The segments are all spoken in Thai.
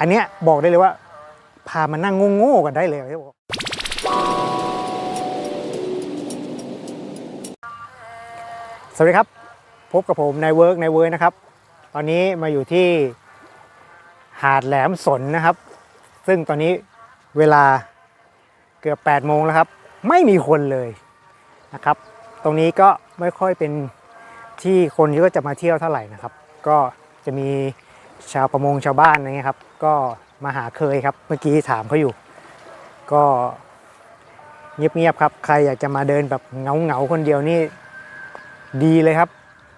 อันเนี้ยบอกได้เลยว่า พามานั่งโง่ๆกันได้เลยครับผมสวัสดีครับ พบกับผมนายเวิร์กนายเวิร์กนะครับ ตอนนี้มาอยู่ที่หาดแหลมสนนะครับ ซึ่งตอนนี้เวลาเกือบ8โมงแล้วครับ ไม่มีคนเลยนะครับ ตรงนี้ก็ไม่ค่อยเป็นที่คนที่ก็จะมาเที่ยวเท่าไหร่นะครับ ก็จะมี ชาวประมงชาวบ้านอะไรเงี้ยครับ ก็มาหาเคยครับ เมื่อกี้ถามเขาอยู่ ก็เงียบๆครับ ใครอยากจะมาเดินแบบเงาๆคนเดียวนี่ดีเลยครับ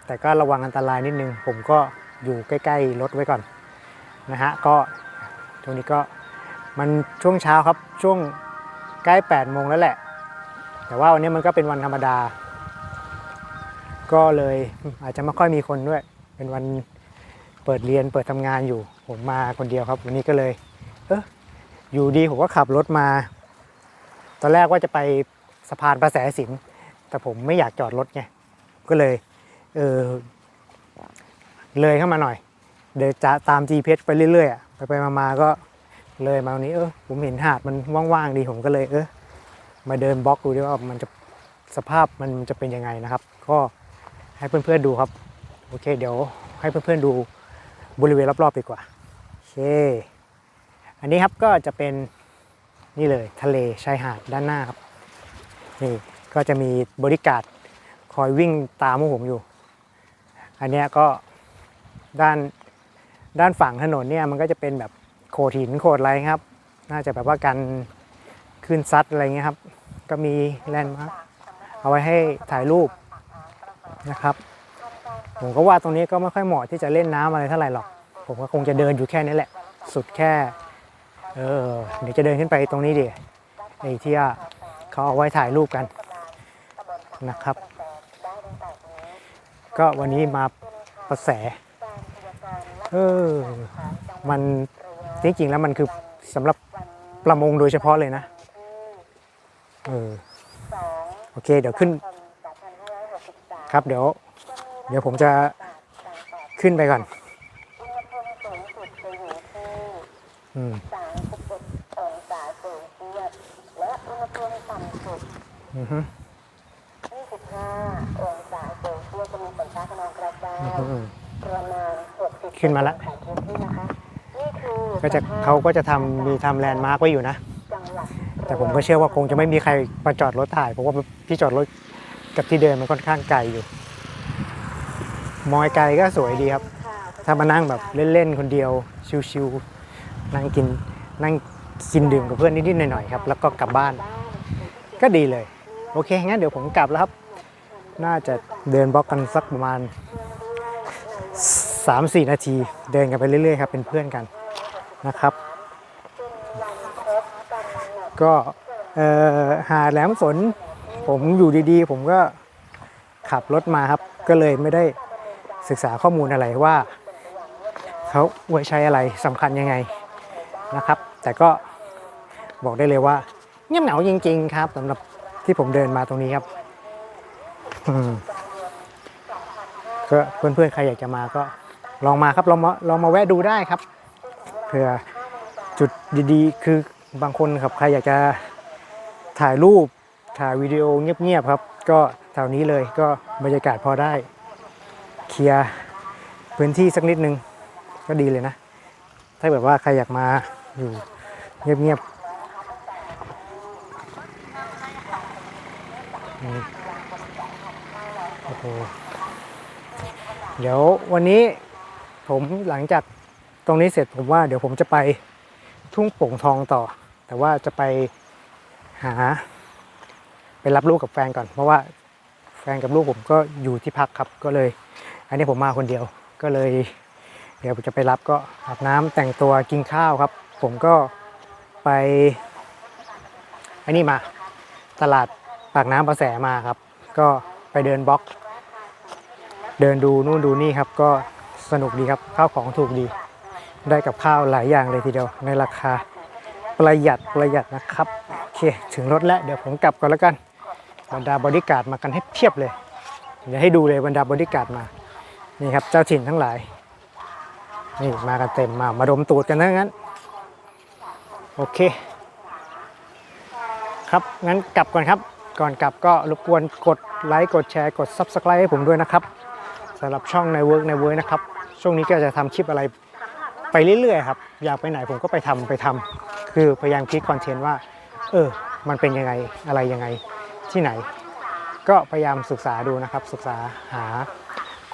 แต่ก็ระวังอันตรายนิดนึง ผมก็อยู่ใกล้ๆรถไว้ก่อนนะฮะก็ตรงนี้ก็มันช่วงเช้าครับช่วงใกล้8โมงแล้วแหละ แต่ว่าวันนี้มันก็เป็นวันธรรมดา ก็เลยอาจจะไม่ค่อยมีคนด้วย เป็นวัน เปิดเรียนเปิดทำงานอยู่ ผมมาคนเดียวครับ วันนี้ก็เลย เอออยู่ดีผมก็ขับรถมา ตอนแรกว่าจะไปสะพานประแสสินแต่ผมไม่อยากจอดรถไงก็เลย เออเลยเข้ามาหน่อย เดี๋ยวจะตาม GPS ไปเรื่อยๆไปไปมาๆก็เลยมาตรงนี้เออผมเห็นหาดมันว่างๆดีผมก็เลย เออมาเดินบล็อกดูดิว่ามันจะสภาพมันจะเป็นยังไงนะครับ ก็ให้เพื่อนๆดูครับ โอเค เดี๋ยวให้เพื่อนๆดู บริเวณรอบๆดีกว่าโอเคอันนี้ครับก็จะเป็นนี่เลยทะเลชายหาดด้านหน้าครับนี่ก็จะมีบริการคอยวิ่งตามพวกผมอยู่ อันเนี้ยก็ด้านด้านฝั่งถนนเนี่ยมันก็จะเป็นแบบโขดหินโขดอะไรครับ น่าจะแบบว่ากันขึ้นซัดอะไรเงี้ยครับ ก็มีแลนด์มาร์คเอาไว้ให้ถ่ายรูปนะครับ ผมก็ว่าตรงนี้ก็ไม่ค่อยเหมาะที่จะเล่นน้ำอะไรเท่าไหร่หรอก ผมก็คงจะเดินอยู่แค่นี้แหละ สุดแค่ เออเดี๋ยวจะเดินขึ้นไปตรงนี้ดิไอ้ที่เขาเอาไว้ถ่ายรูปกันนะครับ ก็วันนี้มาประแส เออ มันจริงๆแล้วมันคือสำหรับประมงโดยเฉพาะเลยนะ เออ โอเค เดี๋ยวขึ้น ครับเดี๋ยว เดี๋ยวผมจะขึ้นไปก่อนอืมอือฮึ25องศาเซลเซียสจะมีฝนฟ้าขนองกระจายอืมประมาณ60ขึ้นมาละของพื้นที่นะคะนี่คือก็จะเขาก็จะทำมีทำแลนด์มาร์กไว้อยู่นะจังหวัดแต่ผมก็เชื่อว่าคงจะไม่มีใครมาจอดรถถ่ายเพราะว่าที่จอดรถกับที่เดินมันค่อนข้างไกลอยู่ มอยไกลก็สวยดีครับ ถ้ามานั่งแบบเล่นๆคนเดียวชิวๆนั่งกินนั่งกินดื่มกับเพื่อนนิดๆหน่อยๆครับ แล้วก็กลับบ้าน ก็ดีเลย โอเคงั้นเดี๋ยวผมกลับแล้วครับ น่าจะเดินบล็อกกันสักประมาณ 3-4 นาที เดินกันไปเรื่อยๆครับ เป็นเพื่อนกันนะครับ ก็เอ่อหาดแหลมสน ผมอยู่ดีๆ ผมก็ขับรถมาครับ ก็เลยไม่ได้ ศึกษาข้อมูลอะไรว่าเขาไว้ใช้อะไรสำคัญยังไงนะครับ แต่ก็บอกได้เลยว่า เงียบเหงาจริง ๆ ครับสำหรับที่ผมเดินมาตรงนี้ครับก็เพื่อนๆใครอยากจะมาก็ลองมาครับลองมาลองมาแวะดูได้ครับเผื่อจุดดีๆ คือบางคนครับใครอยากจะถ่ายรูปถ่ายวิดีโอเงียบๆครับ ก็แถวนี้เลยก็บรรยากาศพอได้ เคลียร์พื้นที่สักนิดนึงก็ดีเลยนะ ถ้าแบบว่าใครอยากมาอยู่เงียบๆโอ้โหเดี๋ยววันนี้ผมหลังจากตรงนี้เสร็จผมว่าเดี๋ยวผมจะไปทุ่งโป่งทองต่อ แต่ว่าจะไปหา ไปรับลูกกับแฟนก่อน เพราะว่าแฟนกับลูกผมก็อยู่ที่พักครับก็เลย อันนี้ผมมาคนเดียวก็เลย เดี๋ยวผมจะไปรับก็อาบน้ำแต่งตัวกินข้าวครับ ผมก็ไปอันนี้มาตลาดปากน้ำประแสมาครับ ก็ไปเดินบล็อก เดินดูนู่นดูนี่ครับก็สนุกดีครับข้าวของถูกดี ได้กับข้าวหลายอย่างเลยทีเดียวในราคาประหยัดประหยัดนะครับโอเคถึงรถแล้ว เดี๋ยวผมกลับก่อนแล้วกันบรรดาบริการดมากันให้เพียบเลย เดี๋ยวให้ดูเลยบรรดาบริการดมา นี่ครับเจ้าถิ่นทั้งหลาย นี่มากันเต็มมามาดมตูดกันทั้งนั้น โอเค ครับงั้นกลับก่อนครับ ก่อนกลับก็รบกวนกดไลค์กดแชร์กด Subscribe ให้ผมด้วยนะครับสำหรับช่องในเวิร์กในเวิร์นะครับ ช่วงนี้ก็จะทำคลิปอะไรไปเรื่อยๆครับ อยากไปไหนผมก็ไปทำไปทำคือพยายามคิดคอนเทนต์ว่า เออ มันเป็นยังไงอะไรยังไงที่ไหน ก็พยายามศึกษาดูนะครับ ศึกษาหา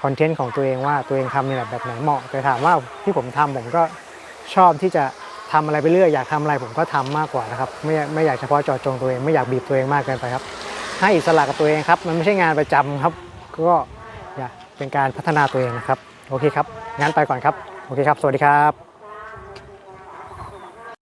คอนเทนต์ของตัวเองว่าตัวเองทำในแบบไหนเหมาะ แต่ถามว่าที่ผมทำผมก็ชอบที่จะทำอะไรไปเรื่อยอยากทำอะไรผมก็ทำมากกว่านะครับไม่ไม่อยากเฉพาะจาะจงตัวเองไม่อยากบีบตัวเองมากเกินไปครับ ให้อิสระกับตัวเองครับ มันไม่ใช่งานประจำครับ ก็อยากเป็นการพัฒนาตัวเองนะครับโอเคครับงั้นไปก่อนครับโอเคครับ สวัสดีครับ